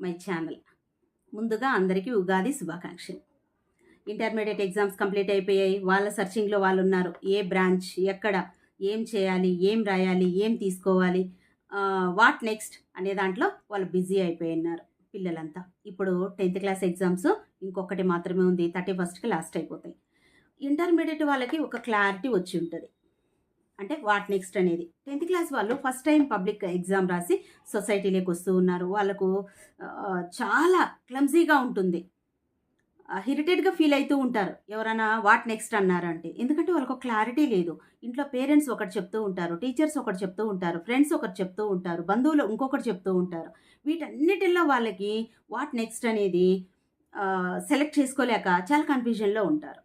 My channel. ముందుగా అందరికీ ఉగాది శుభాకాంక్షలు. ఇంటర్మీడియట్ ఎగ్జామ్స్ కంప్లీట్ అయిపోయాయి. వాళ్ళ సర్చింగ్లో వాళ్ళు ఉన్నారు ఏ బ్రాంచ్ ఎక్కడ ఏం చేయాలి ఏం రాయాలి ఏం తీసుకోవాలి వాట్ నెక్స్ట్ అనే దాంట్లో వాళ్ళు బిజీ అయిపోయి ఉన్నారు పిల్లలంతా. ఇప్పుడు టెన్త్ క్లాస్ ఎగ్జామ్స్ ఇంకొకటి మాత్రమే ఉంది. థర్టీ ఫస్ట్కి లాస్ట్ అయిపోతాయి. ఇంటర్మీడియట్ వాళ్ళకి ఒక క్లారిటీ వచ్చి ఉంటుంది. అంటే వాట్ నెక్స్ట్ అనేది. టెన్త్ క్లాస్ వాళ్ళు ఫస్ట్ టైం పబ్లిక్ ఎగ్జామ్ రాసి సొసైటీలోకి వస్తూ ఉన్నారు. వాళ్ళకు చాలా క్లమ్జీగా ఉంటుంది. ఇరిటేట్గా ఫీల్ అవుతూ ఉంటారు. ఎవరైనా వాట్ నెక్స్ట్ అన్నారంటే. ఎందుకంటే వాళ్ళకు క్లారిటీ లేదు. ఇంట్లో పేరెంట్స్ ఒకటి చెప్తూ ఉంటారు టీచర్స్ ఒకటి చెప్తూ ఉంటారు ఫ్రెండ్స్ ఒకటి చెప్తూ ఉంటారు బంధువులు ఇంకొకటి చెప్తూ ఉంటారు. వీటన్నిటిలో వాళ్ళకి వాట్ నెక్స్ట్ అనేది సెలెక్ట్ చేసుకోలేక చాలా కన్ఫ్యూజన్లో ఉంటారు.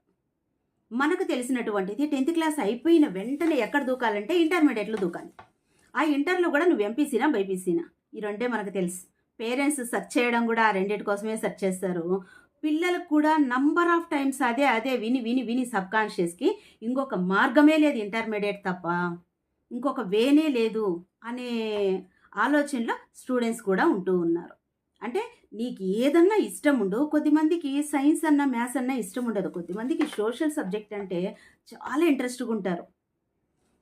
మనకు తెలిసినటువంటిది టెన్త్ క్లాస్ అయిపోయిన వెంటనే ఎక్కడ దూకాలంటే ఇంటర్మీడియట్లో దూకాలి. ఆ ఇంటర్లో కూడా నువ్వు ఎంపీసీనా బైపీసీనా? ఈ రెండే మనకు తెలుసు. పేరెంట్స్ సెర్చ్ చేయడం కూడా ఆ రెండింటి కోసమే సెర్చ్ చేస్తారు. పిల్లలకు కూడా నంబర్ ఆఫ్ టైమ్స్ అదే అదే విని విని విని సబ్ కాన్షియస్కి ఇంకొక మార్గమే లేదు ఇంటర్మీడియట్ తప్ప. ఇంకొక వేనే లేదు అనే ఆలోచనలో స్టూడెంట్స్ కూడా ఉంటూ ఉన్నారు. అంటే నీకు ఏదన్నా ఇష్టం ఉండు కొద్దిమందికి సైన్స్ అన్న మ్యాథ్స్ అన్న ఇష్టం ఉండదు. కొద్దిమందికి సోషల్ సబ్జెక్ట్ అంటే చాలా ఇంట్రెస్ట్గా ఉంటారు.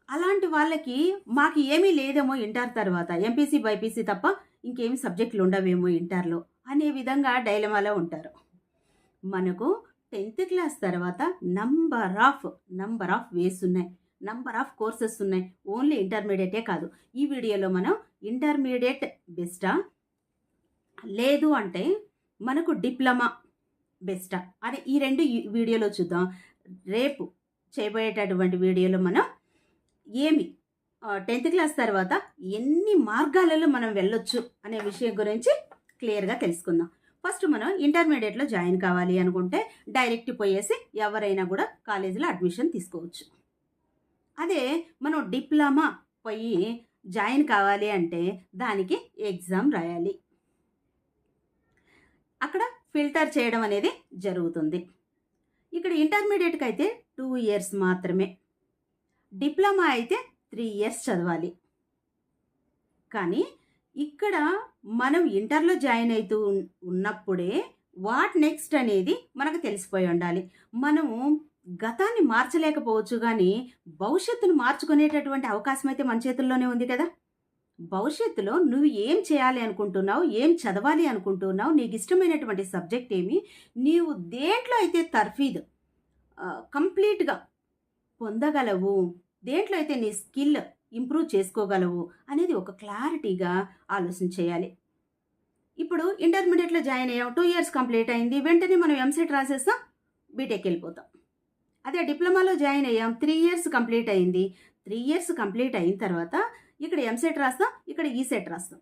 అలాంటి వాళ్ళకి మాకు ఏమీ లేదేమో ఇంటర్ తర్వాత. ఎంపీసీ బైపీసీ తప్ప ఇంకేమి సబ్జెక్టులు ఉండవేమో ఇంటర్లో అనే విధంగా డైలమాలో ఉంటారు. మనకు టెన్త్ క్లాస్ తర్వాత number of number of ways ఉన్నాయి. నంబర్ ఆఫ్ కోర్సెస్ ఉన్నాయి. ఓన్లీ ఇంటర్మీడియటే కాదు. ఈ వీడియోలో మనం ఇంటర్మీడియట్ బెస్టా లేదు అంటే మనకు డిప్లొమా బెస్టా. అని ఈ రెండు వీడియోలో చూద్దాం. రేపు చేయబోయేటటువంటి వీడియోలో మనం ఏమి టెన్త్ క్లాస్ తర్వాత ఎన్ని మార్గాలలో మనం వెళ్ళొచ్చు అనే విషయం గురించి క్లియర్గా తెలుసుకుందాం. ఫస్ట్ మనం ఇంటర్మీడియట్లో జాయిన్ కావాలి అనుకుంటే డైరెక్ట్ పోయేసి ఎవరైనా కూడా కాలేజీలో అడ్మిషన్ తీసుకోవచ్చు. అదే మనం డిప్లొమా పోయి జాయిన్ కావాలి అంటే దానికి ఎగ్జామ్ రాయాలి. అక్కడ ఫిల్టర్ చేయడం అనేది జరుగుతుంది. ఇక్కడ ఇంటర్మీడియట్కి అయితే టూ ఇయర్స్ మాత్రమే. డిప్లొమా అయితే త్రీ ఇయర్స్ చదవాలి. కానీ ఇక్కడ మనం ఇంటర్లో జాయిన్ అవుతూ ఉన్నప్పుడే వాట్ నెక్స్ట్ అనేది మనకు తెలిసిపోయి ఉండాలి. మనము గతాన్ని మార్చలేకపోవచ్చు కానీ భవిష్యత్తును మార్చుకునేటటువంటి అవకాశం అయితే మన చేతుల్లోనే ఉంది కదా. భవిష్యత్తులో నువ్వు ఏం చేయాలి అనుకుంటున్నావు ఏం చదవాలి అనుకుంటున్నావు నీకు ఇష్టమైనటువంటి సబ్జెక్ట్ ఏమి నీవు దేంట్లో అయితే తర్ఫీద్ కంప్లీట్గా పొందగలవు దేంట్లో అయితే నీ స్కిల్ ఇంప్రూవ్ చేసుకోగలవు అనేది ఒక క్లారిటీగా ఆలోచన చేయాలి. ఇప్పుడు ఇంటర్మీడియట్లో జాయిన్ అయ్యాం టూ ఇయర్స్ కంప్లీట్ అయింది వెంటనే మనం ఎంసెట్ రాసేస్తాం బీటెక్ వెళ్ళిపోతాం. అదే డిప్లొమాలో జాయిన్ అయ్యాం త్రీ ఇయర్స్ కంప్లీట్ అయింది త్రీ ఇయర్స్ కంప్లీట్ అయిన తర్వాత ఇక్కడ ఎంసెట్ రాస్తాం ఇక్కడ e ఈసెట్ రాస్తాం.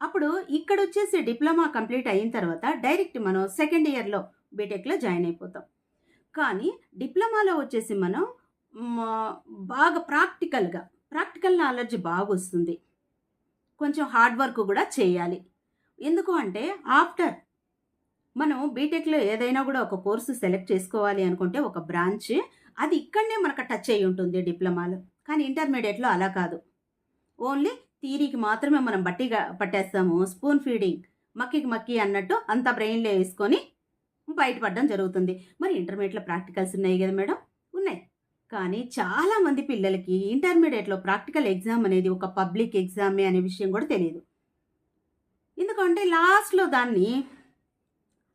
అప్పుడు ఇక్కడ వచ్చేసి డిప్లొమా కంప్లీట్ అయిన తర్వాత డైరెక్ట్ మనం సెకండ్ ఇయర్లో బీటెక్లో జాయిన్ అయిపోతాం. కానీ డిప్లొమాలో వచ్చేసి మనం బాగా ప్రాక్టికల్గా ప్రాక్టికల్ నాలెడ్జ్ బాగా వస్తుంది కొంచెం హార్డ్ వర్క్ కూడా చేయాలి. ఎందుకు అంటే ఆఫ్టర్ మనం బీటెక్లో ఏదైనా కూడా ఒక కోర్సు సెలెక్ట్ చేసుకోవాలి అనుకుంటే ఒక బ్రాంచ్ అది ఇక్కడనే మనకు టచ్ అయ్యి ఉంటుంది డిప్లొమాలో. కానీ ఇంటర్మీడియట్లో అలా కాదు. ఓన్లీ థీరీకి మాత్రమే మనం బట్టిగా పట్టేస్తాము. స్పూన్ ఫీడింగ్ మక్కికి మక్కి అన్నట్టు అంత బ్రెయిన్లో వేసుకొని బయటపడడం జరుగుతుంది. మరి ఇంటర్మీడియట్లో ప్రాక్టికల్స్ ఉన్నాయి కదా మేడం? ఉన్నాయి. కానీ చాలామంది పిల్లలకి ఇంటర్మీడియట్లో ప్రాక్టికల్ ఎగ్జామ్ అనేది ఒక పబ్లిక్ ఎగ్జామే అనే విషయం కూడా తెలియదు. ఎందుకంటే లాస్ట్లో దాన్ని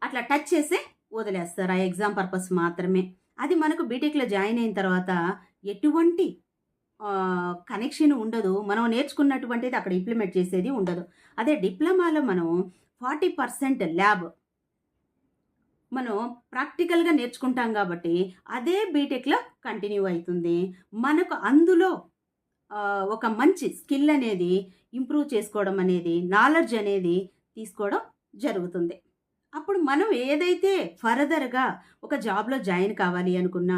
అట్లా టచ్ చేసి వదిలేస్తారు. ఆ ఎగ్జామ్ పర్పస్ మాత్రమే. అది మనకు బీటెక్లో జాయిన్ అయిన తర్వాత ఎటువంటి కనెక్షన్ ఉండదు. మనం నేర్చుకున్నటువంటిది అక్కడ ఇంప్లిమెంట్ చేసేది ఉండదు. అదే డిప్లొమాలో మనం ఫార్టీ పర్సెంట్ ల్యాబ్ మనం ప్రాక్టికల్గా నేర్చుకుంటాం కాబట్టి అదే బీటెక్లో కంటిన్యూ అవుతుంది. మనకు అందులో ఒక మంచి స్కిల్ అనేది ఇంప్రూవ్ చేసుకోవడం అనేది నాలెడ్జ్ అనేది తీసుకోవడం జరుగుతుంది. అప్పుడు మనం ఏదైతే ఫర్దర్గా ఒక జాబ్లో జాయిన్ కావాలి అనుకున్నా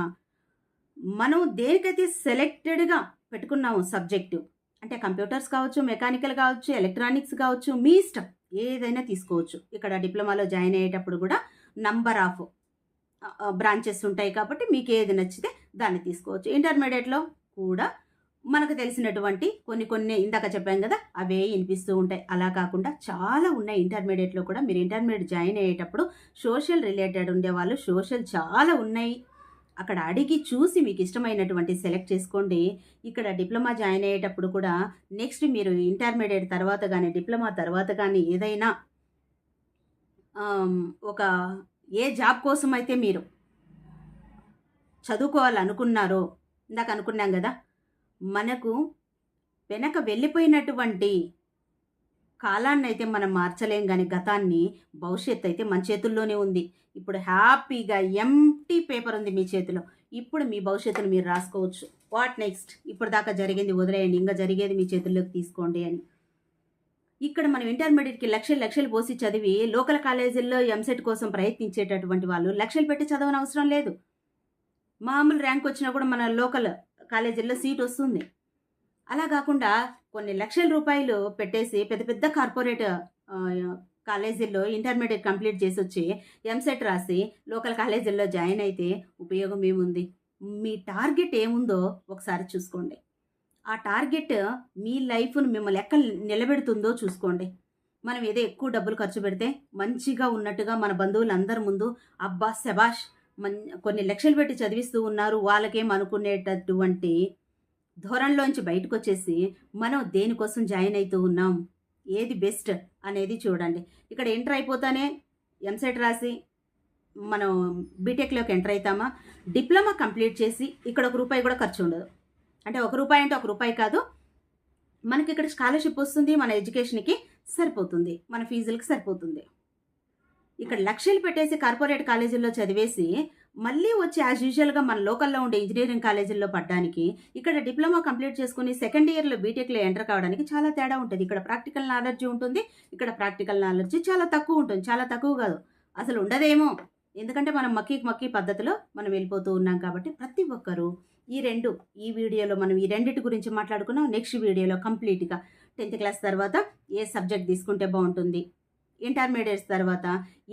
మనం దేనికైతే సెలెక్టెడ్గా పెట్టుకున్నాము సబ్జెక్టు అంటే కంప్యూటర్స్ కావచ్చు మెకానికల్ కావచ్చు ఎలక్ట్రానిక్స్ కావచ్చు మీ ఇష్టం ఏదైనా తీసుకోవచ్చు. ఇక్కడ డిప్లొమాలో జాయిన్ అయ్యేటప్పుడు కూడా నంబర్ ఆఫ్ బ్రాంచెస్ ఉంటాయి కాబట్టి మీకు ఏది నచ్చితే దాన్ని తీసుకోవచ్చు. ఇంటర్మీడియట్లో కూడా మనకు తెలిసినటువంటి కొన్ని కొన్ని ఇందాక చెప్పాం కదా అవే వినిపిస్తూ ఉంటాయి. అలా కాకుండా చాలా ఉన్నాయి ఇంటర్మీడియట్లో కూడా. మీరు ఇంటర్మీడియట్ జాయిన్ అయ్యేటప్పుడు సోషల్ రిలేటెడ్ ఉండేవాళ్ళు సోషల్ చాలా ఉన్నాయి. అక్కడ అడిగి చూసి మీకు ఇష్టమైనటువంటి సెలెక్ట్ చేసుకోండి. ఇక్కడ డిప్లొమా జాయిన్ అయ్యేటప్పుడు కూడా నెక్స్ట్ మీరు ఇంటర్మీడియట్ తర్వాత కానీ డిప్లొమా తర్వాత కానీ ఏదైనా ఒక ఏ జాబ్ కోసం అయితే మీరు చదువుకోవాలనుకున్నారో ఇందాక అనుకున్నాం కదా మనకు వెనక వెళ్ళిపోయినటువంటి కాలాన్ని అయితే మనం మార్చలేం కానీ గతాన్ని భవిష్యత్తు అయితే మన చేతుల్లోనే ఉంది. ఇప్పుడు హ్యాపీగా ఎంటీ పేపర్ ఉంది మీ చేతిలో. ఇప్పుడు మీ భవిష్యత్తును మీరు రాసుకోవచ్చు. What next? ఇప్పుడు దాకా జరిగింది వదిలేయండి. ఇంకా జరిగేది మీ చేతుల్లోకి తీసుకోండి అని. ఇక్కడ మనం ఇంటర్మీడియట్కి లక్షలు లక్షలు పోసి చదివి లోకల్ కాలేజీల్లో ఎంసెట్ కోసం ప్రయత్నించేటటువంటి వాళ్ళు లక్షలు పెట్టి చదవని అవసరం లేదు. మామూలు ర్యాంక్ వచ్చినా కూడా మన లోకల్ కాలేజీల్లో సీట్ వస్తుంది. అలా కాకుండా కొన్ని లక్షల రూపాయలు పెట్టేసి పెద్ద పెద్ద కార్పొరేట్ కాలేజీల్లో ఇంటర్మీడియట్ కంప్లీట్ చేసి వచ్చి ఎంసెట్ రాసి లోకల్ కాలేజీల్లో జాయిన్ అయితే ఉపయోగం ఏముంది? మీ టార్గెట్ ఏముందో ఒకసారి చూసుకోండి. ఆ టార్గెట్ మీ లైఫ్ను మిమ్మల్ని ఎక్కడ నిలబెడుతుందో చూసుకోండి. మనం ఏదో ఎక్కువ డబ్బులు ఖర్చు పెడితే మంచిగా ఉన్నట్టుగా మన బంధువులందరి ముందు అబ్బా శబాష్ మన్ కొన్ని లక్షలు పెట్టి చదివిస్తూ ఉన్నారు వాళ్ళకేం అనుకునేటటువంటి ధోరణిలోంచి బయటకు వచ్చేసి మనం దేనికోసం జాయిన్ అవుతూ ఉన్నాం? ఏది బెస్ట్ అనేది చూడండి. ఇక్కడ ఎంటర్ అయిపోతానే ఎంసెట్ రాసి మనం బీటెక్లోకి ఎంటర్ అవుతామా డిప్లొమా కంప్లీట్ చేసి ఇక్కడ ఒక రూపాయి కూడా ఖర్చు ఉండదు. అంటే ఒక రూపాయి అంటే ఒక రూపాయి కాదు. మనకి ఇక్కడ స్కాలర్షిప్ వస్తుంది మన ఎడ్యుకేషన్కి సరిపోతుంది మన ఫీజులకి సరిపోతుంది. ఇక్కడ లక్షలు పెట్టేసి కార్పొరేట్ కాలేజీల్లో చదివేసి మళ్ళీ వచ్చి యాజ్ యూజువల్గా మన లోకల్లో ఉండే ఇంజనీరింగ్ కాలేజీల్లో పడ్డానికి ఇక్కడ డిప్లొమా కంప్లీట్ చేసుకుని సెకండ్ ఇయర్లో బీటెక్లో ఎంటర్ కావడానికి చాలా తేడా ఉంటుంది. ఇక్కడ ప్రాక్టికల్ నాలెడ్జ్ ఉంటుంది ఇక్కడ ప్రాక్టికల్ నాలెడ్జ్ చాలా తక్కువ ఉంటుంది. చాలా తక్కువ కాదు. అసలు ఉండదేమో. ఎందుకంటే మనం మక్కీ మక్కీ పద్ధతిలో మనం వెళ్ళిపోతూ ఉన్నాం కాబట్టి ప్రతి ఒక్కరూ ఈ రెండు ఈ వీడియోలో మనం ఈ రెండింటి గురించి మాట్లాడుకున్నాం. నెక్స్ట్ వీడియోలో కంప్లీట్గా టెన్త్ క్లాస్ తర్వాత ఏ సబ్జెక్ట్ తీసుకుంటే బాగుంటుంది? ఇంటర్మీడియట్స్ తర్వాత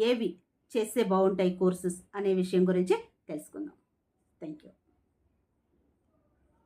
ఏవి చేస్తే బాగుంటాయి కోర్సెస్ అనే విషయం గురించి తెలుసుకుందాం. Thank you